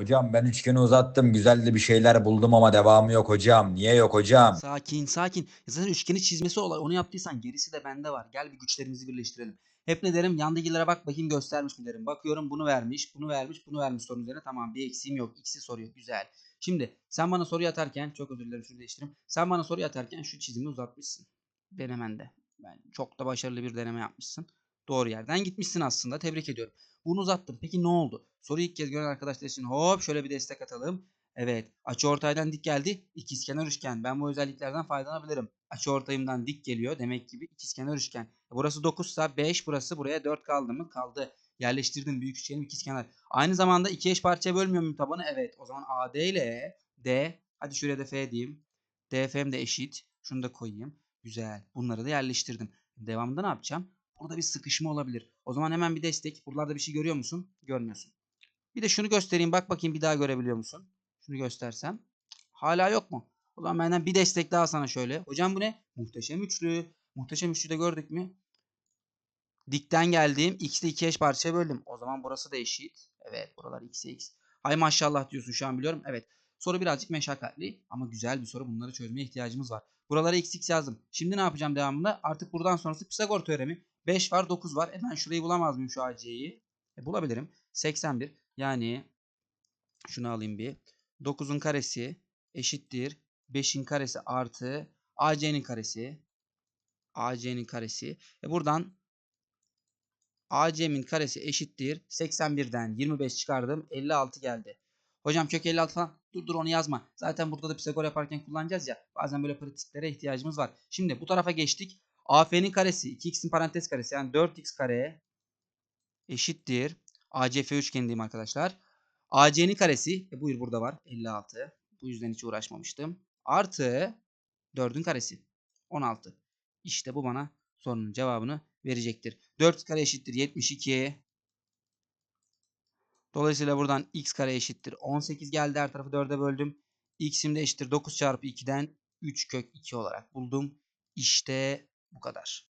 Hocam ben üçgeni uzattım. Güzel de bir şeyler buldum ama devamı yok hocam. Niye yok hocam? Sakin sakin. Ya Zaten üçgeni çizmesi olay. Onu yaptıysan gerisi de bende var. Gel bir güçlerimizi birleştirelim. Hep ne derim? Yandakilere bak bakayım göstermiş mi derim. Bakıyorum bunu vermiş, bunu vermiş, bunu vermiş sorunun üzerine. Tamam bir eksiğim yok. X'i soruyor. Güzel. Şimdi sen bana soruyu atarken çok özür dilerim şunu değiştireyim. Sen bana soruyu atarken şu çizimi uzatmışsın. Denemende. Yani çok da başarılı bir deneme yapmışsın. Doğru yerden gitmişsin aslında. Tebrik ediyorum. Bunu uzattım. Peki ne oldu? Soruyu ilk kez gören arkadaşlar için hop şöyle bir destek atalım. Evet. Açı ortaydan dik geldi. İkizkenar üçgen. Ben bu özelliklerden faydalanabilirim. Açı ortayımdan dik geliyor. Demek gibi ikizkenar üçgen. E, Burası 9 ise 5 burası buraya 4 kaldı mı? Kaldı. Yerleştirdim büyük üçgenim ikizkenar. Aynı zamanda iki eş parçaya bölmüyor muyum tabanı? Evet. O zaman AD ile D. Hadi şuraya da F diyeyim. DF'm de eşit. Şunu da koyayım. Güzel. Bunları da yerleştirdim. Devamında ne yapacağım? Burada bir sıkışma olabilir. O zaman hemen bir destek. Buralarda bir şey görüyor musun? Görmüyorsun. Bir de şunu göstereyim. Bak bakayım bir daha görebiliyor musun? Şunu göstersem. Hala yok mu? O zaman benden bir destek daha sana şöyle. Hocam bu ne? Muhteşem üçlü. Muhteşem üçlü de gördük mü? Dikten geldiğim x'li iki eş parçaya böldüm. O zaman burası da eşit. Evet buralar x'e x. Hay maşallah diyorsun şu an biliyorum. Evet. Soru birazcık meşakkatli ama güzel bir soru. Bunları çözmeye ihtiyacımız var. Buralara x x yazdım. Şimdi ne yapacağım devamında? Artık buradan sonrası Pisagor teoremi. 5 var 9 var. E ben şurayı bulamaz mıyım şu AC'yi? E bulabilirim. 81 yani şunu alayım bir. 9'un karesi eşittir 5'in karesi artı AC'nin karesi. AC'nin karesi. E buradan AC'min karesi eşittir. 81'den 25 çıkardım. 56 geldi. Hocam kök 56 falan. Dur dur onu yazma. Zaten burada da Pisagor yaparken kullanacağız ya. Bazen böyle pratiklere ihtiyacımız var. Şimdi bu tarafa geçtik. AF'nin karesi 2x'in parantez karesi yani 4x kare eşittir. ACF üçgenindeyim arkadaşlar. AC'nin karesi e buyur burada var 56. Bu yüzden hiç uğraşmamıştım. Artı 4'ün karesi 16. İşte bu bana sorunun cevabını verecektir. 4 kare eşittir 72. Dolayısıyla buradan x kare eşittir 18 geldi. Her tarafı 4'e böldüm. x'im de eşittir 9 çarpı 2'den 3 kök 2 olarak buldum. İşte bu kadar.